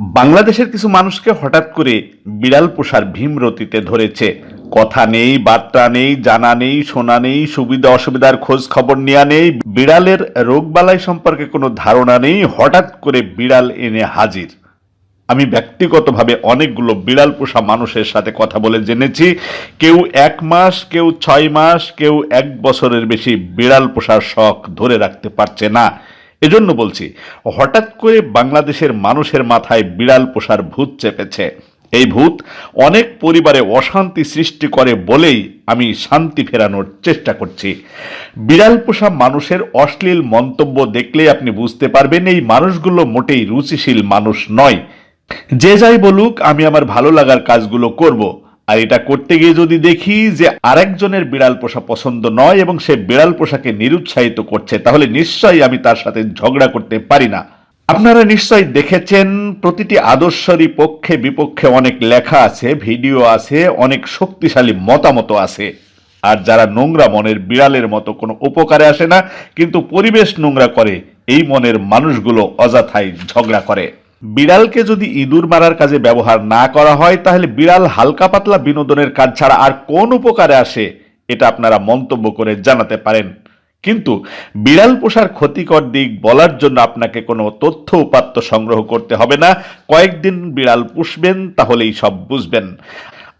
বাংলাদেশের কিছু মানুষকে হঠাৎ করে বিড়াল পোষার ভীমরতিতে ধরেছে। কথা নেই, বার্তা নেই, জানা নেই, শোনা নেই, সুবিধা অসুবিধার খোঁজ খবর নেওয়া নেই, বিড়ালের রোগবালাই সম্পর্কে কোনো ধারণা নেই, হঠাৎ করে বিড়াল এনে হাজির। আমি ব্যক্তিগতভাবে অনেকগুলো বিড়াল পোষা মানুষের সাথে কথা বলে জেনেছি। কেউ এক মাস, কেউ ছয় মাস, কেউ এক বছরের বেশি বিড়াল পোষার শখ ধরে রাখতে পারছে না। এজন্য বলছি, হঠাৎ করে বাংলাদেশের মানুষের মাথায় বিড়াল পোষার ভূত চেপেছে। এই ভূত অনেক পরিবারে অশান্তি সৃষ্টি করে বলেই আমি শান্তি ফেরানোর চেষ্টা করছি। বিড়াল পোষা মানুষের অশ্লীল মন্তব্য দেখলেই আপনি বুঝতে পারবেন এই মানুষগুলো মোটেই রুচিশীল মানুষ নয়। যে যাই বলুক, আমি আমার ভালো লাগার কাজগুলো করব। আর এটা করতে গিয়ে যদি দেখি যে আরেকজনের বিড়াল পোষা পছন্দ নয় এবং সে বিড়াল পোষাকে নিরুৎসাহিত করছে, তাহলে নিশ্চয়ই আমি তার সাথে ঝগড়া করতে পারি না। আপনারা নিশ্চয়ই দেখেছেন, প্রতিটি আদর্শরই পক্ষে বিপক্ষে অনেক লেখা আছে, ভিডিও আছে, অনেক শক্তিশালী মতামত আছে। আর যারা নোংরা মনের বিড়ালের মতো কোনো উপকারে আসে না, কিন্তু পরিবেশ নোংরা করে, এই মনের মানুষগুলো অযথাই ঝগড়া করে। বিড়ালকে যদি ইঁদুর মারার কাজে ব্যবহার না করা হয়, তাহলে বিড়াল হালকা পাতলা বিনোদনের কাজ ছাড়া আর কোন উপকারে আসে, এটা আপনারা মন্তব্য করে জানাতে পারেন। কিন্তু বিড়াল পোষার ক্ষতিকর দিক বলার জন্য আপনাকে কোনো তথ্য উপাত্ত সংগ্রহ করতে হবে না। কয়েকদিন বিড়াল পুষবেন, তাহলেই সব বুঝবেন।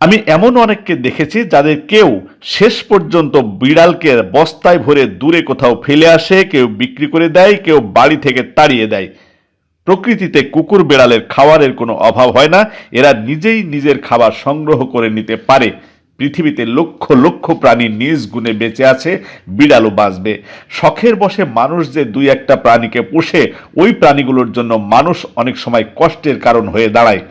আমি এমন অনেককে দেখেছি যাদের কেউ শেষ পর্যন্ত বিড়ালকে বস্তায় ভরে দূরে কোথাও ফেলে আসে, কেউ বিক্রি করে দেয়, কেউ বাড়ি থেকে তাড়িয়ে দেয়। প্রকৃতিতে কুকুর বেড়ালের খাবারের কোনো অভাব হয় না, এরা নিজেই নিজের খাবার সংগ্রহ করে নিতে পারে। পৃথিবীতে লক্ষ লক্ষ প্রাণী নিজ গুণে বেঁচে আছে, বিড়ালও বাঁচবে। শখের বসে মানুষ যে দুই একটা প্রাণীকে পোষে, ওই প্রাণীগুলোর জন্য মানুষ অনেক সময় কষ্টের কারণ হয়ে দাঁড়ায়।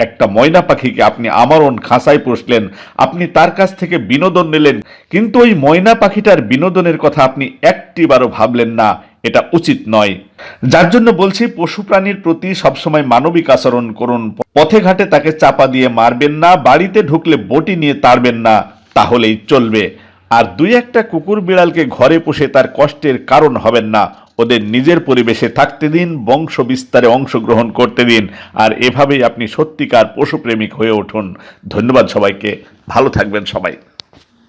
একটা ময়না পাখিকে আপনি আমরণ খাঁচায় পুষলেন, আপনি তার কাছ থেকে বিনোদন নিলেন, কিন্তু ওই ময়না পাখিটার বিনোদনের কথা আপনি একটিবারও ভাবলেন না। এটা উচিত নয়। যার জন্য বলছি পশু প্রাণীর প্রতি সবসময় মানবিক আচরণ করুন। পথে ঘাটে তাকে চাপা দিয়ে মারবেন না, বাড়িতে ঢুকলে বটি নিয়ে তাড়বেন না, তাহলেই চলবে। আর দুই একটা কুকুর বিড়ালকে ঘরে পুষে তার কষ্টের কারণ হবেন না। ওদের নিজের পরিবেশে থাকতে দিন, বংশ বিস্তারে অংশগ্রহণ করতে দিন, আর এভাবেই আপনি সত্যিকার পশুপ্রেমিক হয়ে উঠুন। ধন্যবাদ সবাইকে। ভালো থাকবেন সবাই।